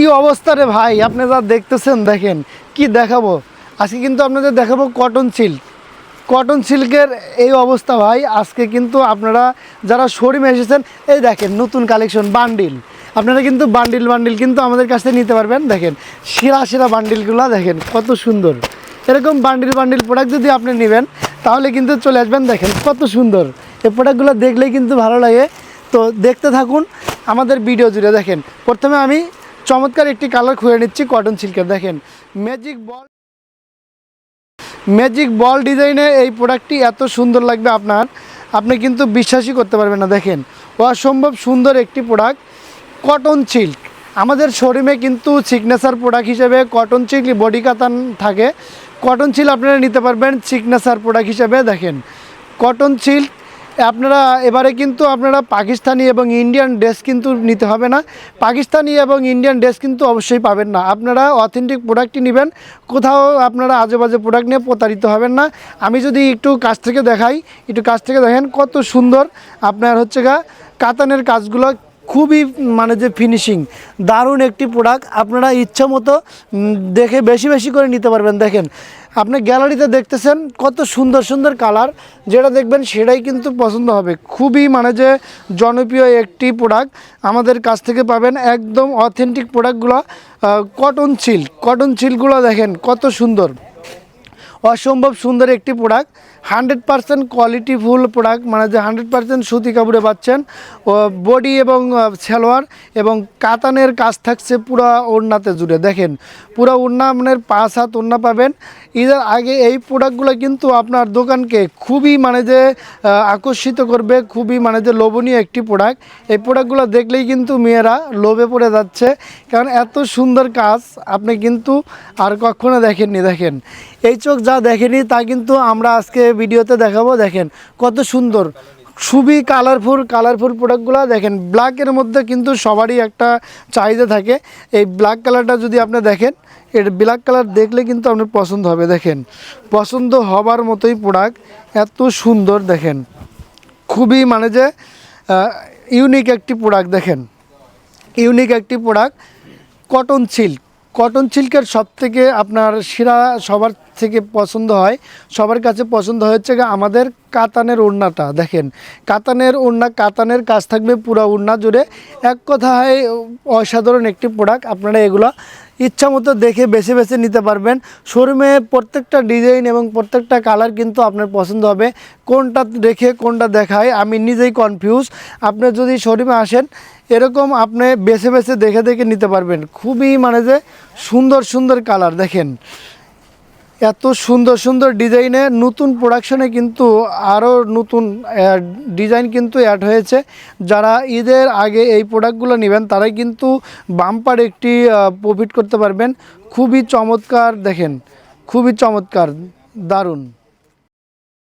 কি অবস্থা রে ভাই? আপনি যা দেখতেছেন, দেখেন। কি দেখাবো? আজকে কিন্তু আপনাদের দেখাবো কটন সিল্ক কটন সিল্কের এই অবস্থা ভাই, আজকে কিন্তু আপনারা যারা শোরুমে এসেছেন, এই দেখেন নতুন কালেকশন বান্ডিল আপনারা কিন্তু বান্ডিল বান্ডিল কিন্তু আমাদের কাছ থেকে নিতে পারবেন। দেখেন, সেরা সেরা বান্ডিলগুলো দেখেন কত সুন্দর। এরকম বান্ডিল বান্ডিল প্রোডাক্ট যদি আপনি নেবেন, তাহলে কিন্তু চলে আসবেন, দেখেন কত সুন্দর। এই প্রোডাক্টগুলো দেখলেই কিন্তু ভালো লাগে। তো দেখতে থাকুন আমাদের ভিডিও জুড়ে, দেখেন। প্রথমে আমি চমৎকার একটি কালার খুঁজে নিচ্ছি কটন সিল্কের দেখেন। ম্যাজিক বল ম্যাজিক বল ডিজাইনে এই প্রোডাক্টটি এত সুন্দর লাগবে আপনার। আপনি কিন্তু বিশ্বাসই করতে পারবেন না, দেখেন। অসম্ভব সুন্দর একটি প্রোডাক্ট কটন সিল্ক আমাদের শোরুমে কিন্তু সিগনেচার প্রোডাক্ট হিসেবে কটন সিল্ক বডি কাতান থাকে। কটন সিল্ক আপনারা নিতে পারবেন সিগনেচার প্রোডাক্ট হিসেবে, দেখেন। কটন সিল্ক আপনারা, এবারে কিন্তু আপনারা পাকিস্তানি এবং ইন্ডিয়ান ড্রেস কিন্তু নিতে হবে না। পাকিস্তানি এবং ইন্ডিয়ান ড্রেস কিন্তু অবশ্যই পাবেন না। আপনারা অথেন্টিক প্রোডাক্টটি নেবেন, কোথাও আপনারা আজে বাজে প্রোডাক্ট নিয়ে প্রতারিত হবেন না। আমি যদি একটু কাছ থেকে দেখাই, একটু কাছ থেকে দেখেন কত সুন্দর। আপনার হচ্ছে গা, কাতানের কাজগুলো খুবই মানে যে ফিনিশিং দারুণ একটি প্রোডাক্ট আপনারা ইচ্ছা মতো দেখে বেশি বেশি করে নিতে পারবেন। দেখেন, আপনি গ্যালারিতে দেখতেছেন কত সুন্দর সুন্দর কালার যেটা দেখবেন সেটাই কিন্তু পছন্দ হবে। খুবই মানে যে জনপ্রিয় একটি প্রোডাক্ট আমাদের কাছ থেকে পাবেন একদম অথেন্টিক প্রোডাক্টগুলো কটন সিল্ক কটন সিল্কগুলো দেখেন কত সুন্দর। অসম্ভব সুন্দর একটি product hundred percent qualityful product মানে যে হান্ড্রেড পারসেন্ট সুতি কাপড়ে পাচ্ছেন। বডি এবং সালোয়ার এবং কাতানের কাজ থাকছে পুরো ওড়নাতে জুড়ে। দেখেন, পুরো ওড়না আপনার পাঁচ হাত ওড়না পাবেন। ঈদের আগে এই প্রোডাক্টগুলো কিন্তু আপনার দোকানকে খুবই মানে যে আকর্ষিত করবে, খুবই মানে যে লোভনীয় একটি প্রোডাক্ট এই প্রোডাক্টগুলো দেখলেই কিন্তু মেয়েরা লোভে পড়ে যাচ্ছে। কারণ এত সুন্দর কাজ আপনি কিন্তু আর কখনো দেখেননি। দেখেন, এই চোখ যা দেখেনি তা কিন্তু আমরা আজকে ভিডিওতে দেখাবো। দেখেন কত সুন্দর, খুবই কালারফুল কালারফুল প্রোডাক্টগুলো দেখেন ব্ল্যাকের মধ্যে কিন্তু সবারই একটা চাহিদা থাকে। এই ব্ল্যাক কালারটা যদি আপনি দেখেন, এর ব্ল্যাক কালার দেখলে কিন্তু আপনার পছন্দ হবে। দেখেন, পছন্দ হবার মতোই প্রোডাক্ট এত সুন্দর, দেখেন। খুবই মানে যে ইউনিক একটি প্রোডাক্ট দেখেন। ইউনিক একটি প্রোডাক্ট কটন সিল্ক কটন সিল্কের সব থেকে আপনার শিরা সবার থেকে পছন্দ হয়, সবার কাছে পছন্দ হচ্ছে আমাদের কাতানের ওড়নাটা, দেখেন। কাতানের ওড়না, কাতানের কাজ থাকবে পুরো ওড়না জুড়ে। এক কথায় অসাধারণ একটি প্রোডাক্ট আপনারা এগুলো ইচ্ছা মতো দেখে বেছে বেছে নিতে পারবেন। শোরুমে প্রত্যেকটা ডিজাইন এবং প্রত্যেকটা কালার কিন্তু আপনার পছন্দ হবে। কোনটা রেখে কোনটা দেখায়, আমি নিজেই কনফিউজ আপনি যদি শোরুমে আসেন, এরকম আপনি বেছে বেছে দেখে দেখে নিতে পারবেন। খুবই মানে যে সুন্দর সুন্দর কালার, দেখেন। এত সুন্দর সুন্দর ডিজাইনে নতুন প্রোডাকশনে কিন্তু আরও নতুন ডিজাইন কিন্তু অ্যাড হয়েছে। যারা ঈদের আগে এই প্রোডাক্টগুলো নেবেন, তারাই কিন্তু বাম্পার একটি প্রফিট করতে পারবেন। খুবই চমৎকার, দেখেন, খুবই চমৎকার, দারুণ।